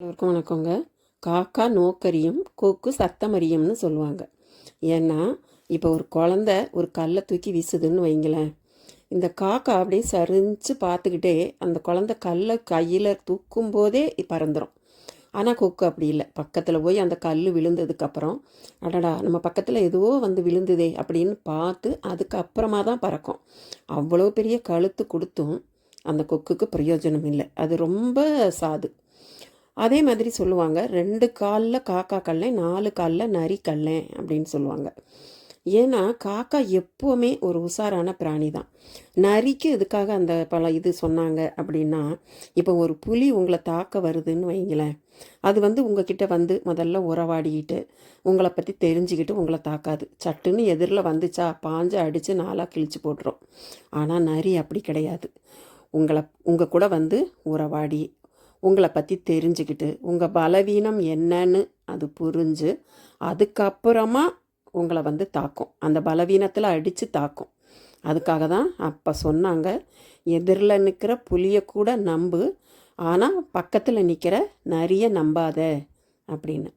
எல்லோருக்கும் வணக்கங்க. காக்கா நோக்கரியும் கொக்கு சத்தமறியும்னு சொல்லுவாங்க. ஏன்னா இப்போ ஒரு குழந்த ஒரு கல்லை தூக்கி வீசுதுன்னு வைங்களேன். இந்த காக்கா அப்படியே சரிஞ்சு பார்த்துக்கிட்டே அந்த குழந்த கல்லை கையில் தூக்கும் போதே பறந்துடும் ஆனால் கொக்கு அப்படி இல்லை. பக்கத்தில் போய் அந்த கல் விழுந்ததுக்கப்புறம் அடடா நம்ம பக்கத்தில் எதுவோ வந்து விழுந்துதே அப்படின்னு பார்த்து அதுக்கப்புறமா தான் பறக்கும். அவ்வளோ பெரிய கழுத்து கொடுத்தும் அந்த கொக்குக்கு பிரயோஜனம் இல்லை. அது ரொம்ப சாது. அதே மாதிரி சொல்லுவாங்க ரெண்டு காலில் காக்கா கல்லை நாலு காலில் நரி கல்லை அப்படின்னு சொல்லுவாங்க. ஏன்னா காக்கா எப்போவுமே ஒரு உஷாரான பிராணி தான். நரிக்கு இதுக்காக அந்த பல இது சொன்னாங்க அப்படின்னா இப்போ ஒரு புலி உங்களை தாக்க வருதுன்னு வைங்களேன். அது வந்து உங்ககிட்ட வந்து முதல்ல உறவாடிக்கிட்டு உங்களை பற்றி தெரிஞ்சுக்கிட்டு உங்களை தாக்காது. சட்டுன்னு எதிரில் வந்துச்சா பாஞ்சு அடித்து நாளாக கிழிச்சு போட்டுரும். ஆனால் நரி அப்படி கிடையாது. உங்களை உங்கள் கூட வந்து உறவாடி உங்களை பற்றி தெரிஞ்சுக்கிட்டு உங்கள் பலவீனம் என்னன்னு அது புரிஞ்சு அதுக்கப்புறமா உங்களை வந்து தாக்கும். அந்த பலவீனத்தில் அடித்து தாக்கும். அதுக்காக தான் அப்போ சொன்னாங்க. எதிரில் நிற்கிற புளியை கூட நம்பு. ஆனால் பக்கத்தில் நிற்கிற நிறைய நம்பாத அப்படின்னு.